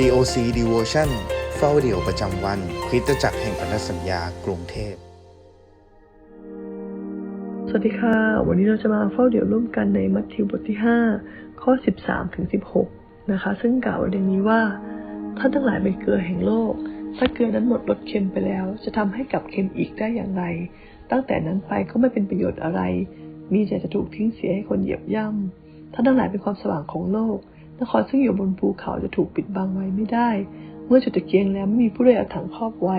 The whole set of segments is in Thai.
COC Devotion เฝ้าเดี่ยวประจำวัน คริสตจักรแห่งพันธสัญญากรุงเทพ สวัสดีค่ะ วันนี้เราจะมาเฝ้าเดี่ยวร่วมกันในมัทธิวบทที่ 5 ข้อ 13ถึง16 นะคะ ซึ่งกล่าวไว้ดังนี้ว่า ท่านทั้งหลายเป็นเกลือแห่งโลก ถ้าเกลือนั้นหมดรสเค็มไปแล้ว จะทำให้กลับเค็มอีกได้อย่างไร ตั้งแต่นั้นไปก็ไม่เป็นประโยชน์อะไร มีแต่จะถูกทิ้งเสียให้คนเหยียบย่ำท่านทั้งหลายเป็นความสว่างของโลก นครซึ่งอยู่บนภูเขาจะถูกปิดบังไว้ไม่ได้ เมื่อจุดตะเกียงแล้วไม่มีผู้ใดเอาถังครอบไว้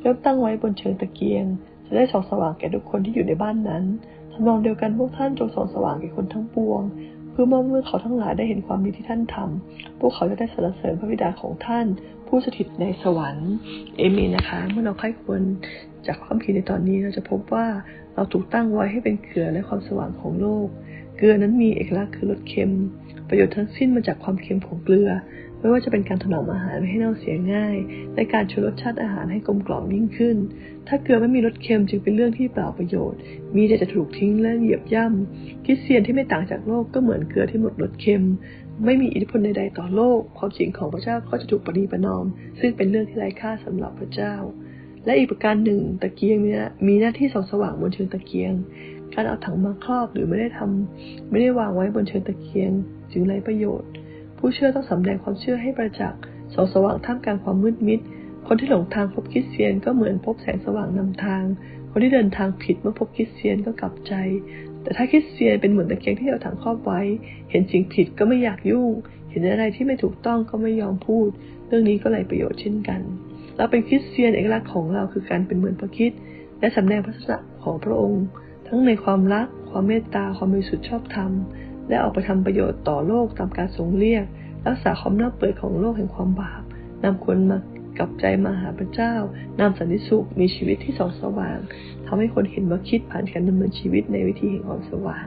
แล้วตั้งไว้บนเชิงตะเกียง จะได้ส่องสว่างแก่ทุกคนที่อยู่ในบ้านนั้นทำนองเดียวกันพวกท่านจงส่องสว่างแก่คนทั้งปวง เพื่อเมื่อเขาทั้งหลายได้เห็นความดีที่ท่านทำพวกเขาจะได้สรรเสริญพระบิดาของท่าน ผู้สถิตในสวรรค์เอเมนนะคะ เมื่อเราใคร่ควรจากความคิดในตอนนี้เราจะพบว่าเราถูกตั้งไว้ให้เป็นเกลือและความสว่างของโลก เกลือนั้นมีเอกลักษณ์คือรสเค็ม ประโยชน์ทั้งสิ้นมาจากความเค็มของเกลือ ไม่ว่าจะเป็นการถนอมอาหารไม่ให้เน่าเสียง่าย และการชูรสชาติอาหารให้กลมกล่อมยิ่งขึ้น ถ้าเกลือไม่มีรสเค็มจึงเป็นเรื่องที่เปล่าประโยชน์ มีแต่จะถูกทิ้งและเหยียบย่ำคริสเตียนที่ไม่ต่างจากโลกก็เหมือนเกลือที่หมดรสเค็ม ไม่มีอิทธิพลใดๆต่อโลก ความจริงของพระเจ้าก็จะถูกปณีประนอม ซึ่งเป็นเรื่องที่ไร้ค่าสำหรับพระเจ้าและอีกประการหนึ่งตะเกียงเนี่ยมีหน้าที่ส่องสว่างบนเชิงตะเกียง การเอาถังมาครอบหรือไม่ได้ทำไม่ได้วางไว้บนเชิงตะเกียง จึงไร้ประโยชน์ ผู้เชื่อต้องสำแดงความเชื่อให้ประจักษ์ส่องสว่างท่ามกลางความมืดมิด คนที่หลงทางพบคริสเตียนก็เหมือนพบแสงสว่างนำทาง คนที่เดินทางผิดเมื่อพบคริสเตียนก็กลับใจ แต่ถ้าคริสเตียนเป็นเหมือนตะเกียงที่เอาถังครอบไว้ เห็นสิ่งผิดก็ไม่อยากยุ่ง เห็นอะไรที่ไม่ถูกต้องก็ไม่ยอมพูด เรื่องนี้ก็ไร้ประโยชน์เช่นกัน เราเป็นคริสเตียนเอกลักษณ์ของเราคือการเป็นเหมือนพระคริสต์และสำแดงพระลักษณะของพระองค์ ทั้งในความรัก ความเมตตา ความบริสุทธิ์ชอบธรรม และออกไปทำประโยชน์ต่อโลกตามการทรงเรียก รักษาความน่าเปื่อของโลกแห่งความบาปนำคนมากลับใจมาหาพระเจ้านำสันติสุขมีชีวิตที่ส่องสว่างทำให้คนเห็นว่าคิดผ่านการดำเนินชีวิตในวิธีแห่งความสว่าง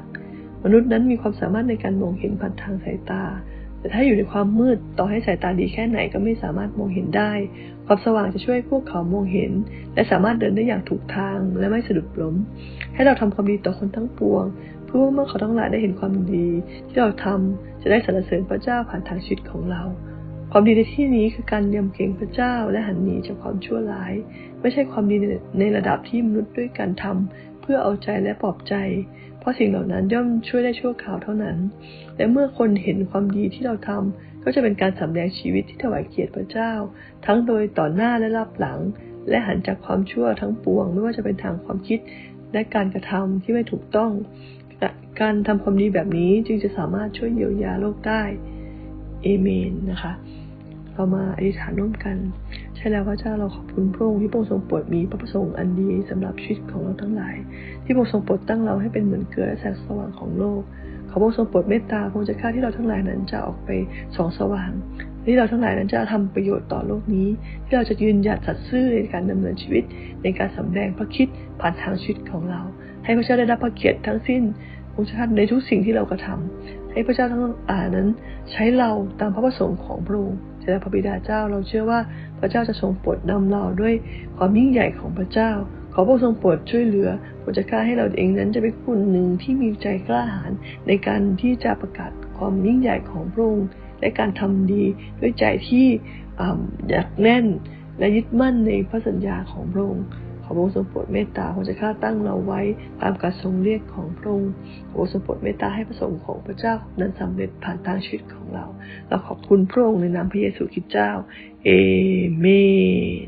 มนุษย์นั้นมีความสามารถในการมองเห็นผ่านทางสายตา แต่ถ้าอยู่ในความมืดต่อให้สายตาดีแค่ไหนก็ไม่สามารถมองเห็นได้ ความสว่างจะช่วยพวกเขามองเห็น และสามารถเดินได้อย่างถูกทางและไม่สะดุดล้ม ให้เราทำความดีต่อคนทั้งปวง เพื่อว่าเมื่อเขาทั้งหลายได้เห็นความดีที่เราทำจะได้สรรเสริญพระเจ้าผ่านทางชีวิตของเรา ความดีในที่นี้คือการยำเกรงพระเจ้าและหันหนีจากความชั่วร้าย ไม่ใช่ความดีในระดับที่มนุษย์ด้วยการทำเพื่อเอาใจและปลอบใจ ราะสิ่งเหล่านั้นย่อมช่วยได้ชั่วคราวเท่านั้น และเมื่อคนเห็นความดีที่เราทำก็จะเป็นการสำแดงชีวิตที่ถวายเกียรติพระเจ้า ทั้งโดยต่อหน้าและรับหลัง และหันจากความชั่วทั้งปวง ไม่ว่าจะเป็นทางความคิดและการกระทำที่ไม่ถูกต้อง การทำความดีแบบนี้จึงจะสามารถช่วยเยียวยาโลกได้เอเมนนะคะ เรามาอธิษฐานร่วมกัน ใช่แล้วพระเจ้าเราขอบคุณพระองค์ที่พระองค์ทรงโปรดมีพระประสงค์อันดีสำหรับชีวิตของเราทั้งหลาย ที่พระองค์ทรงโปรดตั้งเราให้เป็นเหมือนเกลือและแสงสว่างของโลกขอพระองค์ทรงโปรดเมตตาพระองค์จะฆ่าที่เราทั้งหลายนั้นจะออกไปสองสว่างที่เราทั้งหลายนั้นจะทำประโยชน์ต่อโลกนี้ ที่เราจะยืนหยัดสัตย์ซื่อในการดำเนินชีวิต ในการสำแดงพระคิดผ่านทางชีวิตของเรา ให้พระเจ้าได้รับพระเกียรติทั้งสิ้นองค์ชาติในทุกสิ่งที่เรากระทำให้พระเจ้าทั้งหลานั้น ใช้เราตามพระประสงค์ของพระองค์ จะได้พระบิดาเจ้า เราเชื่อว่าพระเจ้าจะทรงโปรดนำเราด้วยความยิ่งใหญ่ของพระเจ้า ขอพระองค์ทรงโปรดช่วยเหลือโปรดจะกล้าให้เราเองนั้นจะเป็นคนหนึ่งที่มีใจกล้าหาญในการที่จะประกาศความยิ่งใหญ่ของพระองค์และการทำดีด้วยใจที่อยากแน่นและยึดมั่นในพระสัญญาของพระองค์ ขอพระองค์ทรงโปรดเมตตาพระจะข้าตั้งเราไว้ตามการทรงเรียกของพระองค์ขอพระองค์ทรงโปรดเมตตาให้ประสงค์ของพระเจ้านั้นสำเร็จผ่านทางชีวิตของเรา เราขอบคุณพระองค์ในนามพระเยซูคริสต์เจ้าเอเม